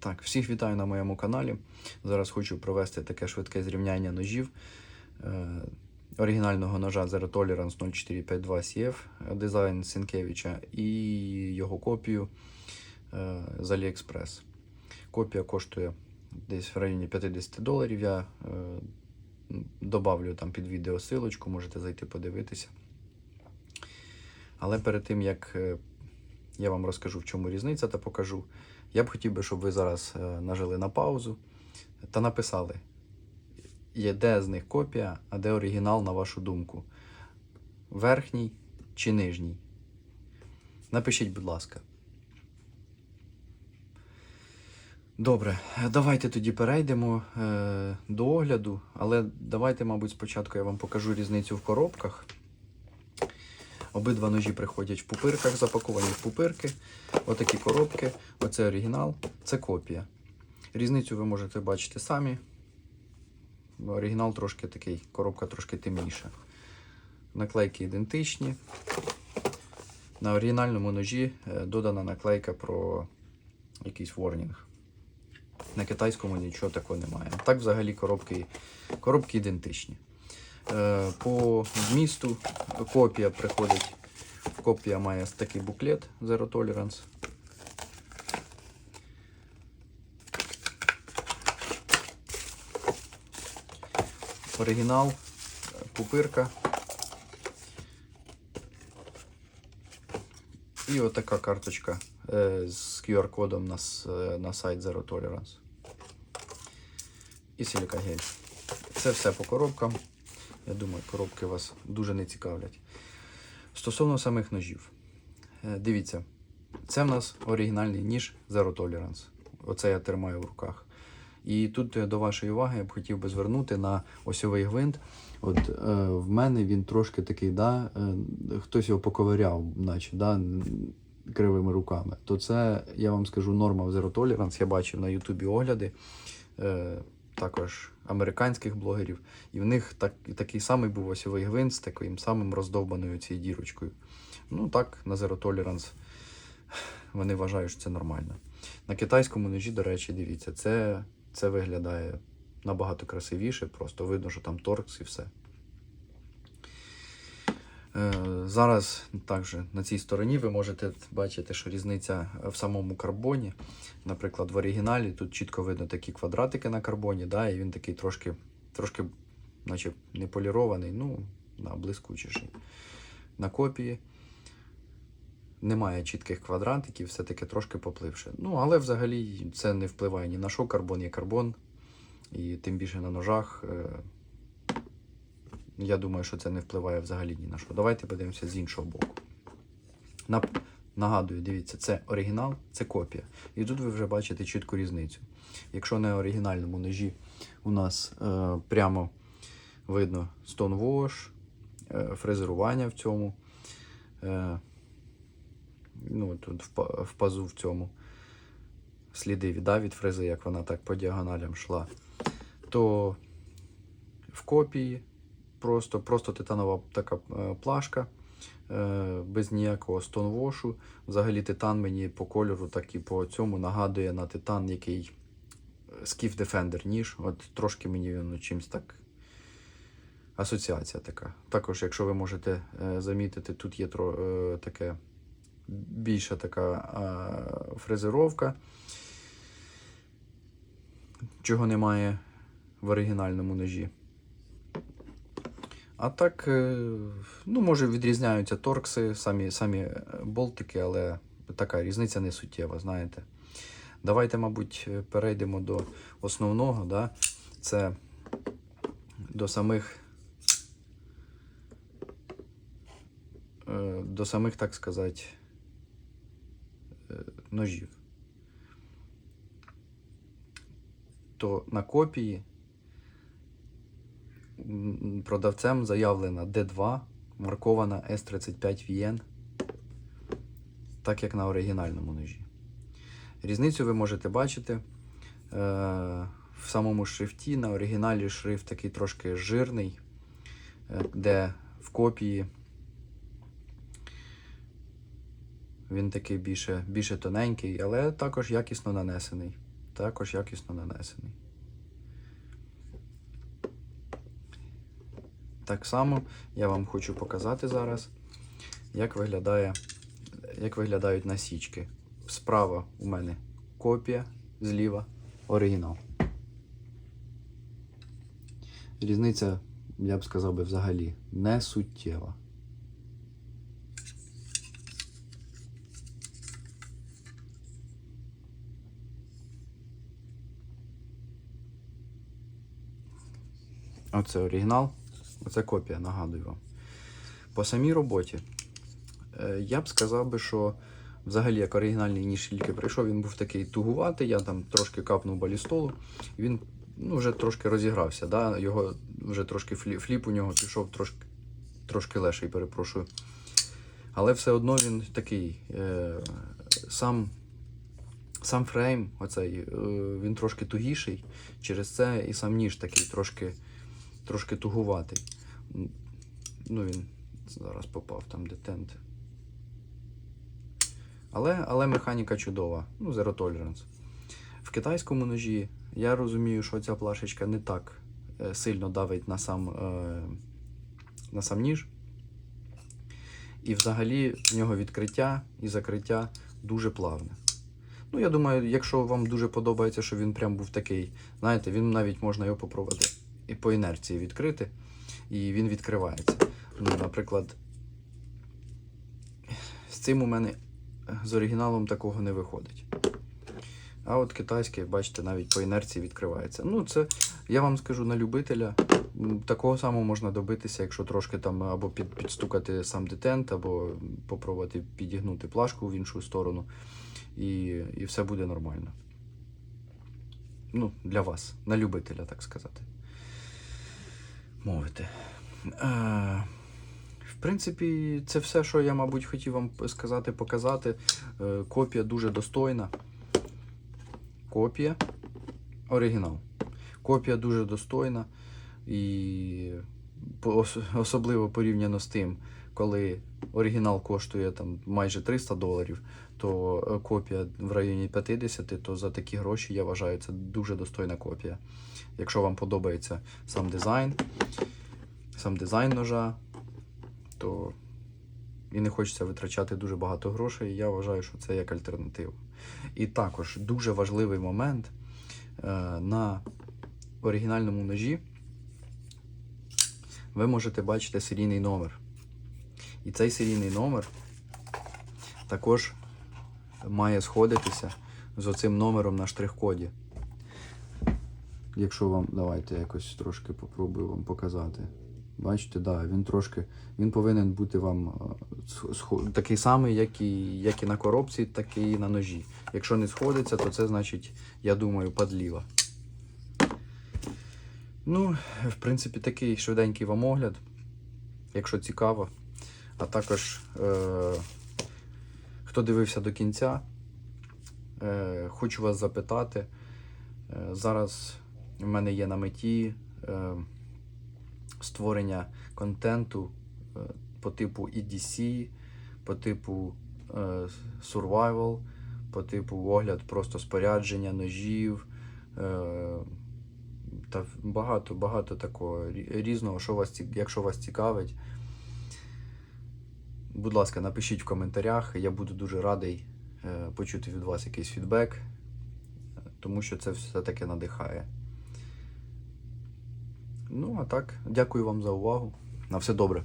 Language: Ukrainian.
Так, всіх вітаю на моєму каналі. Зараз хочу провести таке швидке зрівняння ножів е, оригінального ножа Zero Tolerance 0452 CF дизайн Сінкевича і його копію е, з AliExpress. Копія коштує десь в районі 50 доларів. Я е, добавлю там під відео силочку, можете зайти подивитися. Але перед тим як е, я вам розкажу, в чому різниця та покажу. Я б хотів би, щоб ви зараз е, нажали на паузу та написали, є де з них копія, а де оригінал, на вашу думку. Верхній чи нижній. Напишіть, будь ласка. Добре, давайте тоді перейдемо е, до огляду, але давайте, мабуть, спочатку я вам покажу різницю в коробках. Обидва ножі приходять в пупирках, запаковані в пупирки. Отакі коробки. Оце оригінал, це копія. Різницю ви можете бачити самі. Оригінал трошки такий, коробка трошки темніша. Наклейки ідентичні. На оригінальному ножі е, додана наклейка про якийсь ворнінг. На китайському нічого такого немає. Так взагалі коробки, коробки ідентичні. Е, По змісту копія приходить. Копія має такий буклет Zero Tolerance. Оригінал, пупирка. І отака карточка е, з QR-кодом на, на сайт Zero Tolerance. І силікагель. Це все по коробкам. Я думаю, коробки вас дуже не цікавлять. Стосовно самих ножів. Е, Дивіться, це в нас оригінальний ніж Zero Tolerance. Оце я тримаю в руках. І тут е, до вашої уваги я б хотів би звернути на осьовий гвинт. От е, в мене він трошки такий, да, е, хтось його поковиряв, наче, да, кривими руками. То це, я вам скажу, норма в Zero Tolerance. Я бачив на Ютубі огляди. Е, також американських блогерів, і в них так, такий самий був осьовий гвинт з таким самим роздовбаною цією дірочкою. Ну так, на Zero Tolerance вони вважають, що це нормально. На китайському ножі, до речі, дивіться, це, це виглядає набагато красивіше, просто видно, що там торкс і все. Е, Зараз також на цій стороні ви можете бачити, що різниця в самому карбоні. Наприклад, в оригіналі тут чітко видно такі квадратики на карбоні, да, і він такий трошки, трошки наче не полірований, ну, да, блискучіший. На копії немає чітких квадратиків, все-таки трошки попливше. Ну, але взагалі це не впливає ні на що, карбон є карбон, і тим більше на ножах. Я думаю, що це не впливає взагалі ні на що. Давайте подивимося з іншого боку. Нап- Нагадую, дивіться, це оригінал, це копія. І тут ви вже бачите чітку різницю. Якщо на оригінальному ножі у нас е, прямо видно stonewash, е, фрезерування в цьому, е, ну, тут в, в пазу в цьому сліди да, від фрези, як вона так по діагоналям йшла, то в копії просто, просто титанова така е, плашка е, без ніякого стонвошу. Взагалі титан мені по кольору, так і по цьому нагадує на титан, який Skiff Defender ніж. От трошки мені ну, чимось так. Асоціація така. Також, якщо ви можете е, замітити, тут є тро, таке більша така фрезеровка, чого немає в оригінальному ножі. А так, е, ну, може, відрізняються торкси, самі, самі е, болтики, але така різниця не суттєва, знаєте. Давайте, мабуть, перейдемо до основного, да? це до самих, е, до самих, так сказати, е, ножів. То на копії продавцем заявлена D2, маркована S35 VN, так як на оригінальному ножі. Різницю ви можете бачити е, в самому шрифті. На оригіналі шрифт такий трошки жирний, е, де в копії він такий більше, більше тоненький, але також якісно нанесений. також якісно нанесений. Так само я вам хочу показати зараз, як виглядає, як виглядають насічки. Справа у мене копія, зліва оригінал. Різниця, я б сказав би, взагалі не суттєва. Оце оригінал, оце копія, нагадую вам. По самій роботі, е, я б сказав би, що взагалі як оригінальний ніж тільки прийшов, він був такий тугуватий, я там трошки капнув балістолу, він ну, вже трошки розігрався. Да? Його вже трошки фліп, фліп у нього пішов трошки, трошки леший, перепрошую. Але все одно він такий. Е, сам, сам фрейм, оцей, е, він трошки тугіший. Через це і сам ніж такий трошки, трошки тугуватий. Ну, він зараз попав там детент. Але, але механіка чудова. Ну, Zero Tolerance. В китайському ножі я розумію, що ця плашечка не так е, сильно давить на сам, е, на сам ніж. І взагалі в нього відкриття і закриття дуже плавне. Ну, я думаю, якщо вам дуже подобається, що він прям був такий, знаєте, він навіть можна його попробувати і по інерції відкрити, і він відкривається. Ну, наприклад, з цим у мене з оригіналом такого не виходить. А от китайський, бачите, навіть по інерції відкривається. Ну, це, я вам скажу, на любителя. Такого самого можна добитися, якщо трошки там або під, підстукати сам детент, або попробувати підігнути плашку в іншу сторону, і, і все буде нормально. Ну, для вас, на любителя, так сказати. Мовити. Е, в принципі, це все, що я, мабуть, хотів вам сказати, показати. Е, Копія дуже достойна. Копія. Оригінал. Копія дуже достойна. І особливо порівняно з тим, коли оригінал коштує там майже 300 доларів, то е, копія в районі 50, то за такі гроші я вважаю, це дуже достойна копія. Якщо вам подобається сам дизайн, сам дизайн ножа, то і не хочеться витрачати дуже багато грошей, я вважаю, що це як альтернатива. І також дуже важливий момент е, на оригінальному ножі ви можете бачити серійний номер. І цей серійний номер також має сходитися з оцим номером на штрих-коді. Якщо вам, давайте якось трошки попробую вам показати. Бачите, да, він трошки, він повинен бути вам е, такий самий, як і, як і на коробці, так і на ножі. Якщо не сходиться, то це значить, я думаю, падліва. Ну, в принципі, такий швиденький вам огляд, якщо цікаво. А також, е, хто дивився до кінця, е, хочу вас запитати. Е, зараз в мене є на меті е, створення контенту е, по типу EDC, по типу е, Survival, по типу огляд просто спорядження ножів. Е, та багато, багато такого різного, що вас, якщо вас цікавить. Будь ласка, напишіть в коментарях. Я буду дуже радий е, почути від вас якийсь фідбек, е, тому що це все-таки надихає. Ну, а так, дякую вам за увагу. На все добре.